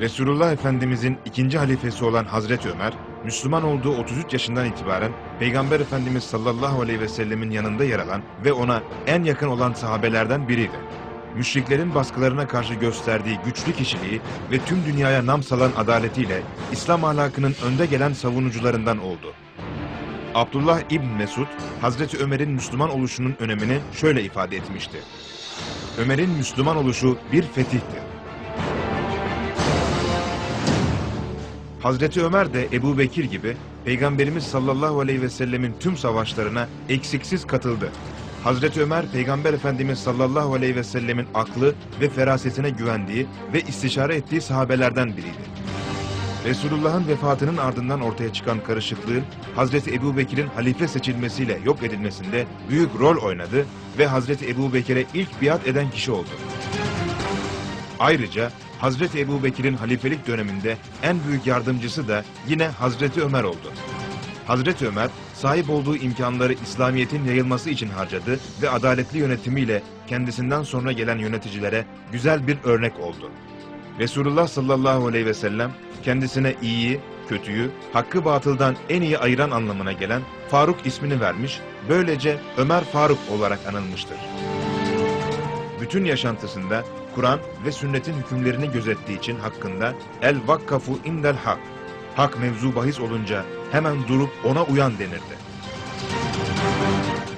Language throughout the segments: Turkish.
Resulullah Efendimizin ikinci halifesi olan Hazreti Ömer, Müslüman olduğu 33 yaşından itibaren Peygamber Efendimiz sallallahu aleyhi ve sellemin yanında yer alan ve ona en yakın olan sahabelerden biriydi. Müşriklerin baskılarına karşı gösterdiği güçlü kişiliği ve tüm dünyaya nam salan adaletiyle İslam ahlakının önde gelen savunucularından oldu. Abdullah İbn Mesud, Hazreti Ömer'in Müslüman oluşunun önemini şöyle ifade etmişti. Ömer'in Müslüman oluşu bir fetihti. Hazreti Ömer de Ebu Bekir gibi Peygamberimiz sallallahu aleyhi ve sellemin tüm savaşlarına eksiksiz katıldı. Hazreti Ömer, Peygamber Efendimiz sallallahu aleyhi ve sellemin aklı ve ferasetine güvendiği ve istişare ettiği sahabelerden biriydi. Resulullah'ın vefatının ardından ortaya çıkan karışıklığın Hazreti Ebu Bekir'in halife seçilmesiyle yok edilmesinde büyük rol oynadı ve Hazreti Ebu Bekir'e ilk biat eden kişi oldu. Ayrıca Hazreti Ebu Bekir'in halifelik döneminde en büyük yardımcısı da yine Hazreti Ömer oldu. Hazreti Ömer, sahip olduğu imkanları İslamiyet'in yayılması için harcadı ve adaletli yönetimiyle kendisinden sonra gelen yöneticilere güzel bir örnek oldu. Resulullah sallallahu aleyhi ve sellem kendisine iyiyi, kötüyü, hakkı batıldan en iyi ayıran anlamına gelen Faruk ismini vermiş, böylece Ömer Faruk olarak anılmıştır. Bütün yaşantısında Kur'an ve sünnetin hükümlerini gözettiği için hakkında el vakkafu indel hak, hak mevzu bahis olunca hemen durup ona uyan denirdi.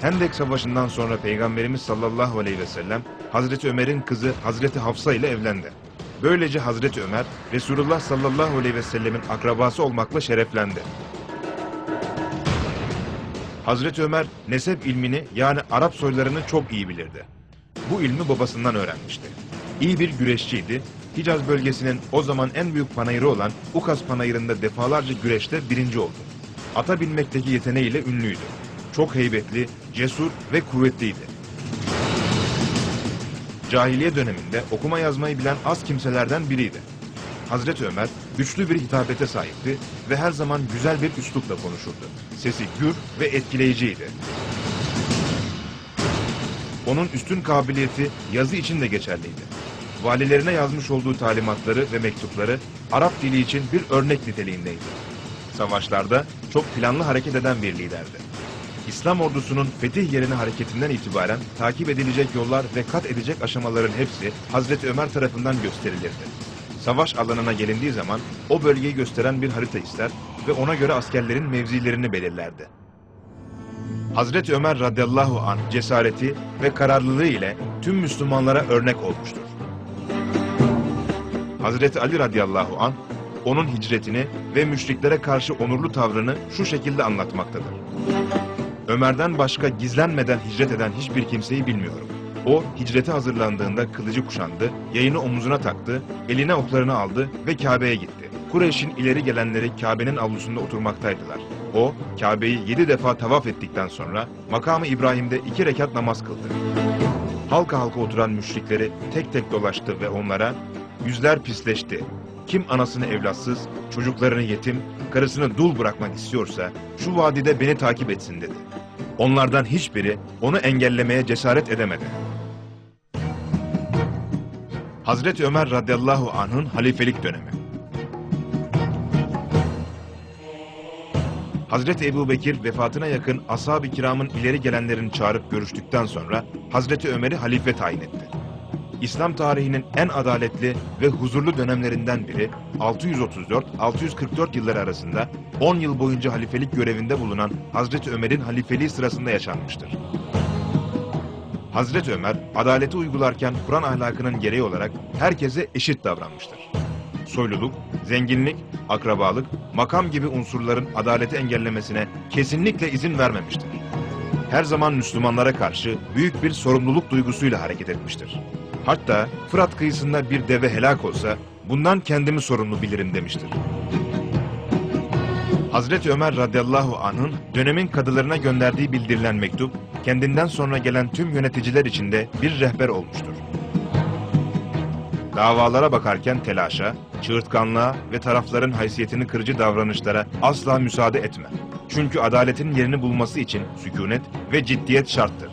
Hendek Savaşı'ndan sonra Peygamberimiz sallallahu aleyhi ve sellem Hazreti Ömer'in kızı Hazreti Hafsa ile evlendi. Böylece Hazreti Ömer Resulullah sallallahu aleyhi ve sellemin akrabası olmakla şereflendi. Hazreti Ömer nesep ilmini yani Arap soylarını çok iyi bilirdi. Bu ilmi babasından öğrenmişti. İyi bir güreşçiydi. Hicaz bölgesinin o zaman en büyük panayırı olan Ukas panayırında defalarca güreşte birinci oldu. Ata binmekteki yeteneğiyle ünlüydü. Çok heybetli, cesur ve kuvvetliydi. Cahiliye döneminde okuma yazmayı bilen az kimselerden biriydi. Hazreti Ömer güçlü bir hitabete sahipti ve her zaman güzel bir üslupla konuşurdu. Sesi gür ve etkileyiciydi. Onun üstün kabiliyeti yazı için de geçerliydi. Valilerine yazmış olduğu talimatları ve mektupları Arap dili için bir örnek niteliğindeydi. Savaşlarda çok planlı hareket eden bir liderdi. İslam ordusunun fetih yerine hareketinden itibaren takip edilecek yollar ve kat edecek aşamaların hepsi Hazreti Ömer tarafından gösterilirdi. Savaş alanına gelindiği zaman o bölgeyi gösteren bir harita ister ve ona göre askerlerin mevzilerini belirlerdi. Hazreti Ömer radıyallahu an cesareti ve kararlılığı ile tüm Müslümanlara örnek olmuştur. Hazreti Ali radıyallahu an onun hicretini ve müşriklere karşı onurlu tavrını şu şekilde anlatmaktadır. Ömer'den başka gizlenmeden hicret eden hiçbir kimseyi bilmiyorum. O hicrete hazırlandığında kılıcı kuşandı, yayını omuzuna taktı, eline oklarını aldı ve Kabe'ye gitti. Kureyş'in ileri gelenleri Kabe'nin avlusunda oturmaktaydılar. O, Kabe'yi yedi defa tavaf ettikten sonra makamı İbrahim'de iki rekat namaz kıldı. Halka halka oturan müşrikleri tek tek dolaştı ve onlara yüzler pisleşti. Kim anasını evlatsız, çocuklarını yetim, karısını dul bırakmak istiyorsa şu vadide beni takip etsin dedi. Onlardan hiçbiri onu engellemeye cesaret edemedi. Hazreti Ömer radıyallahu anh'ın halifelik dönemi. Hazreti Ebu Bekir vefatına yakın ashab-ı kiramın ileri gelenlerini çağırıp görüştükten sonra Hazreti Ömer'i halife tayin etti. İslam tarihinin en adaletli ve huzurlu dönemlerinden biri 634-644 yılları arasında 10 yıl boyunca halifelik görevinde bulunan Hazreti Ömer'in halifeliği sırasında yaşanmıştır. Hazreti Ömer adaleti uygularken Kur'an ahlakının gereği olarak herkese eşit davranmıştır. Soyluluk, zenginlik, akrabalık, makam gibi unsurların adaleti engellemesine kesinlikle izin vermemiştir. Her zaman Müslümanlara karşı büyük bir sorumluluk duygusuyla hareket etmiştir. Hatta Fırat kıyısında bir deve helak olsa bundan kendimi sorumlu bilirim demiştir. Hazreti Ömer radıyallahu anh'ın dönemin kadılarına gönderdiği bildirilen mektup, kendinden sonra gelen tüm yöneticiler için de bir rehber olmuştur. Davalara bakarken telaşa, çığırtkanlığa ve tarafların haysiyetini kırıcı davranışlara asla müsaade etme. Çünkü adaletin yerini bulması için sükunet ve ciddiyet şarttır.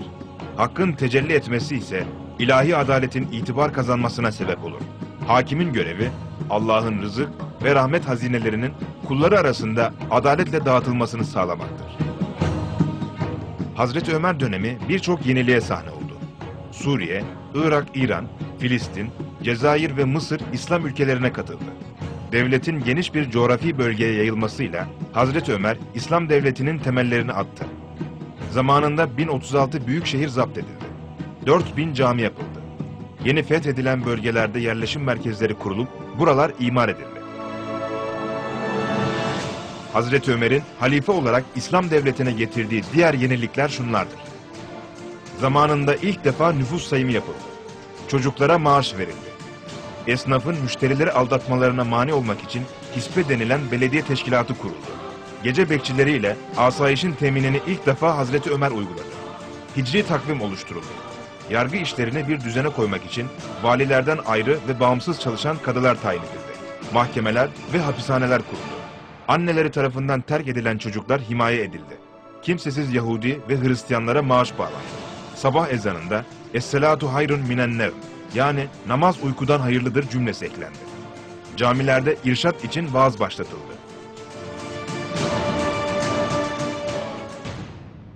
Hakkın tecelli etmesi ise ilahi adaletin itibar kazanmasına sebep olur. Hakimin görevi Allah'ın rızık ve rahmet hazinelerinin kulları arasında adaletle dağıtılmasını sağlamaktır. Hazreti Ömer dönemi birçok yeniliğe sahne oldu. Suriye, Irak, İran, Filistin, Cezayir ve Mısır İslam ülkelerine katıldı. Devletin geniş bir coğrafi bölgeye yayılmasıyla Hazreti Ömer İslam devletinin temellerini attı. Zamanında 1036 büyük şehir zapt edildi. 4000 cami yapıldı. Yeni fethedilen bölgelerde yerleşim merkezleri kurulup buralar imar edildi. Hazreti Ömer'in halife olarak İslam devletine getirdiği diğer yenilikler şunlardır. Zamanında ilk defa nüfus sayımı yapıldı. Çocuklara maaş verildi. Esnafın müşterileri aldatmalarına mani olmak için hispe denilen belediye teşkilatı kuruldu. Gece bekçileriyle asayişin teminini ilk defa Hazreti Ömer uyguladı. Hicri takvim oluşturuldu. Yargı işlerini bir düzene koymak için valilerden ayrı ve bağımsız çalışan kadılar tayin edildi. Mahkemeler ve hapishaneler kuruldu. Anneleri tarafından terk edilen çocuklar himaye edildi. Kimsesiz Yahudi ve Hristiyanlara maaş bağlandı. Sabah ezanında Esselatu hayrun minen nevm yani namaz uykudan hayırlıdır cümlesi eklendi. Camilerde irşat için vaaz başlatıldı.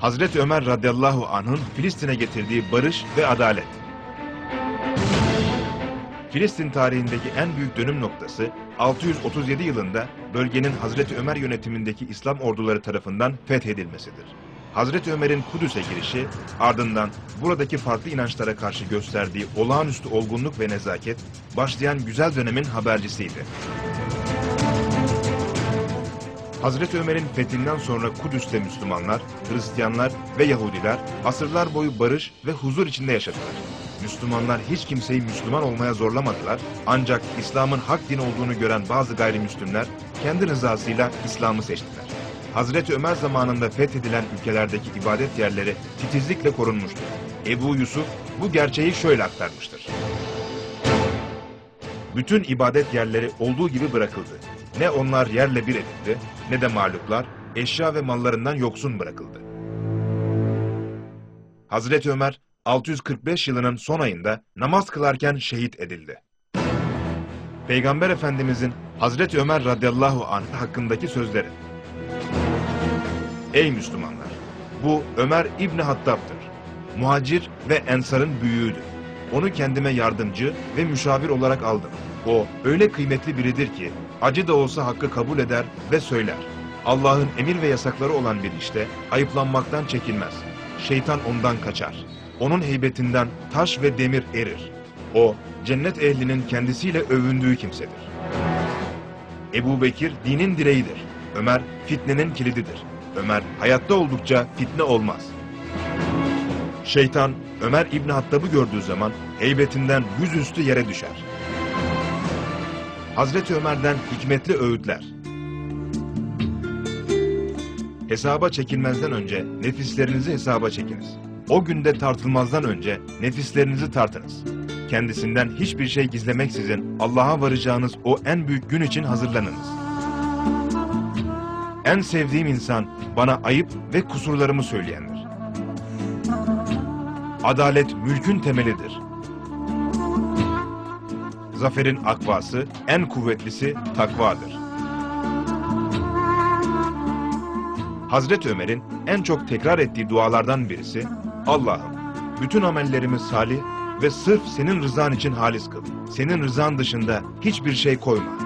Hazreti Ömer radıyallahu anh'ın Filistin'e getirdiği barış ve adalet. Filistin tarihindeki en büyük dönüm noktası 637 yılında bölgenin Hazreti Ömer yönetimindeki İslam orduları tarafından fethedilmesidir. Hazreti Ömer'in Kudüs'e girişi, ardından buradaki farklı inançlara karşı gösterdiği olağanüstü olgunluk ve nezaket, başlayan güzel dönemin habercisiydi. Hazreti Ömer'in fethinden sonra Kudüs'te Müslümanlar, Hristiyanlar ve Yahudiler asırlar boyu barış ve huzur içinde yaşadılar. Müslümanlar hiç kimseyi Müslüman olmaya zorlamadılar ancak İslam'ın hak din olduğunu gören bazı gayrimüslimler kendi rızasıyla İslam'ı seçtiler. Hazreti Ömer zamanında fethedilen ülkelerdeki ibadet yerleri titizlikle korunmuştur. Ebu Yusuf bu gerçeği şöyle aktarmıştır. Bütün ibadet yerleri olduğu gibi bırakıldı. Ne onlar yerle bir edildi, ne de mağluplar eşya ve mallarından yoksun bırakıldı. Hazreti Ömer 645 yılının son ayında namaz kılarken şehit edildi. Peygamber Efendimizin Hazreti Ömer radıyallahu anh hakkındaki sözleri. Ey Müslümanlar! Bu Ömer İbni Hattab'dır. Muhacir ve Ensar'ın büyüğüdür. Onu kendime yardımcı ve müşavir olarak aldım. O öyle kıymetli biridir ki acı da olsa hakkı kabul eder ve söyler. Allah'ın emir ve yasakları olan bir işte ayıplanmaktan çekinmez. Şeytan ondan kaçar. Onun heybetinden taş ve demir erir. O cennet ehlinin kendisiyle övündüğü kimsedir. Ebu Bekir dinin direğidir. Ömer fitnenin kilididir. Ömer hayatta oldukça fitne olmaz. Şeytan Ömer İbni Hattab'ı gördüğü zaman heybetinden yüzüstü yere düşer. Hazreti Ömer'den hikmetli öğütler. Hesaba çekilmezden önce nefislerinizi hesaba çekiniz. O günde tartılmazdan önce nefislerinizi tartınız. Kendisinden hiçbir şey gizlemeksizin Allah'a varacağınız o en büyük gün için hazırlanınız. En sevdiğim insan bana ayıp ve kusurlarımı söyleyendir. Adalet mülkün temelidir. Zaferin akvası, en kuvvetlisi takvadır. Hazreti Ömer'in en çok tekrar ettiği dualardan birisi, Allah'ım bütün amellerimi salih ve sırf senin rızan için halis kıl. Senin rızan dışında hiçbir şey koyma.